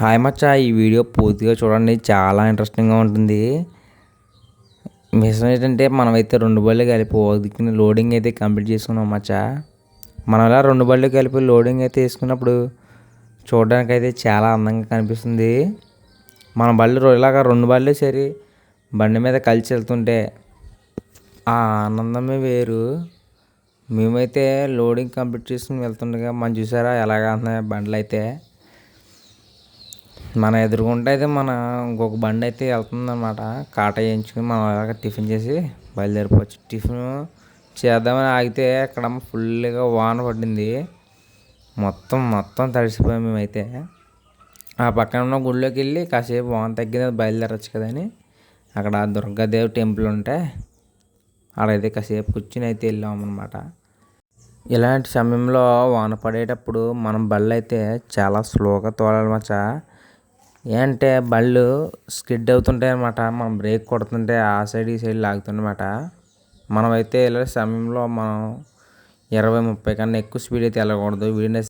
Hi మచ్చా ఈ video పూర్తిగా చూడండి. చాలా ఇంట్రెస్టింగ్గా ఉంటుంది. విషయం ఏంటంటే మనమైతే రెండు బళ్ళు కలిపి దిక్కున లోడింగ్ అయితే కంప్లీట్ చేసుకున్నాం మచ్చా. మనం ఇలా రెండు బళ్ళు కలిపి లోడింగ్ అయితే వేసుకున్నప్పుడు చూడడానికి అయితే చాలా అందంగా కనిపిస్తుంది. మన బళ్ళు ఇలాగా రెండు బళ్ళు సరి బండి మీద కలిసి వెళ్తుంటే ఆ ఆనందమే వేరు. మేమైతే లోడింగ్ కంప్లీట్ చేసుకుని వెళ్తుండగా మనం చూసారా ఎలాగ బండ్లు అయితే మన ఎదురుగుంటే అయితే మన ఇంకొక బండి అయితే వెళ్తుందన్నమాట. కాట వేయించుకుని మనం అలాగ టిఫిన్ చేసి బయలుదేరిపోవచ్చు. టిఫిన్ చేద్దామని ఆగితే అక్కడ ఫుల్గా వాన పడింది. మొత్తం మొత్తం తడిసిపోయాం మేమైతే. ఆ పక్కన ఉన్న గుడిలోకి వెళ్ళి కాసేపు వాన తగ్గింది బయలుదేరచ్చు కదని అక్కడ దుర్గాదేవి టెంపుల్ ఉంటే ఆడైతే కాసేపు కూర్చుని అయితే వెళ్ళామన్నమాట. అనమాట ఇలాంటి సమయంలో వాన పడేటప్పుడు మనం బళ్ళు అయితే చాలా స్లోగా తోలాలి మచ్చా. ఏంటంటే బళ్ళు స్కిడ్ అవుతుంటాయి అనమాట మనం బ్రేక్ కొడుతుంటే ఆ సైడ్ ఈ సైడ్ లాగుతుందన్నమాట మనమైతే వెళ్ళే సమయంలో మనం ఇరవై ముప్పై కన్నా ఎక్కువ స్పీడ్ అయితే వెళ్ళకూడదు. వీడిని